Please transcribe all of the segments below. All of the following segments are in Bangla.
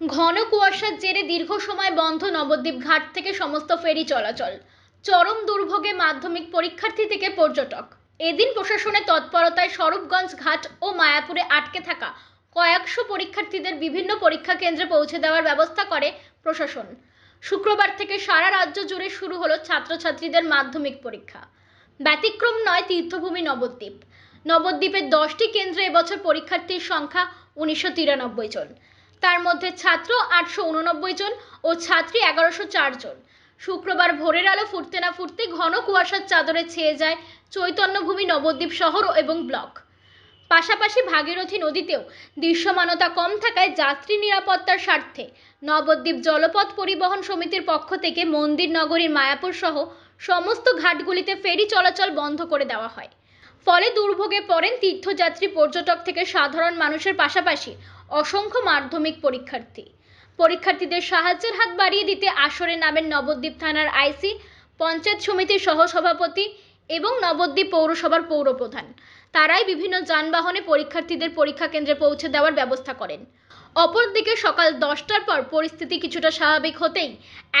ঘন কুয়াশার জেরে দীর্ঘ সময় বন্ধ নবদ্বীপ ঘাট থেকে সমস্ত ফেরি চলাচল। চরম দুর্ভোগে মাধ্যমিক পরীক্ষার্থী থেকে পর্যটক। এদিন প্রশাসনের তৎপরতায় স্বরূপগঞ্জ ঘাট ও মায়াপুরে আটকে থাকা কয়েকশো পরীক্ষার্থীদের বিভিন্ন পরীক্ষা কেন্দ্রে পৌঁছে দেওয়ার ব্যবস্থা করে প্রশাসন। শুক্রবার থেকে সারা রাজ্য জুড়ে শুরু হলো ছাত্রছাত্রীদের মাধ্যমিক পরীক্ষা। ব্যতিক্রম নয় তীর্থভূমি নবদ্বীপ। নবদ্বীপের দশটি কেন্দ্রে এবছর পরীক্ষার্থীর সংখ্যা উনিশশো তিরানব্বই জন। তার মধ্যে ছাত্র আটশো উননব্বই জন ও ছাত্রী এগারোশো চার জন। শুক্রবার ভোরের আলো ফুটতে না ফুটতে ঘন কুয়াশার চাদরে ছেয়ে যায় চৈতন্যভূমি নবদ্বীপ শহর এবং ব্লক। পাশাপাশি ভাগীরথী নদীতেও দৃশ্যমানতা কম থাকায় যাত্রী নিরাপত্তার স্বার্থে নবদ্বীপ জলপথ পরিবহন সমিতির পক্ষ থেকে মন্দির নগরীর মায়াপুর সহ সমস্ত ঘাটগুলিতে ফেরি চলাচল বন্ধ করে দেওয়া হয়। ফলে দুর্ভোগে পড়েন তীর্থযাত্রী, পর্যটক থেকে সাধারণ মানুষের পাশাপাশি অসংখ্য মাধ্যমিক পরীক্ষার্থী। পরীক্ষার্থীদের সাহায্যের হাত বাড়িয়ে দিতে আসরে নামেন নবদ্বীপ থানার আইসি, পঞ্চায়েত সমিতির সহসভাপতি এবং নবদ্বীপ পৌরসভার পৌরপ্রধান। তারাই বিভিন্ন যানবাহনে পরীক্ষার্থীদের পরীক্ষা কেন্দ্রে পৌঁছে দেওয়ার ব্যবস্থা করেন। অপরদিকে সকাল দশটার পর পরিস্থিতি কিছুটা স্বাভাবিক হতেই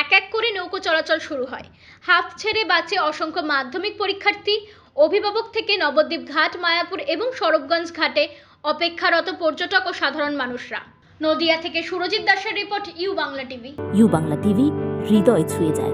এক এক করে নৌকো চলাচল শুরু হয়। হাফ ছেড়ে বাঁচে অসংখ্য মাধ্যমিক পরীক্ষার্থী অভিভাবক থেকে নবদ্বীপ ঘাট, মায়াপুর এবং সরবগঞ্জ ঘাটে অপেক্ষারত পর্যটক ও সাধারণ মানুষরা। নদিয়া থেকে সুরজিৎ দাসের report, U Bangla TV. U Bangla TV, হৃদয় ছুঁয়ে যায়।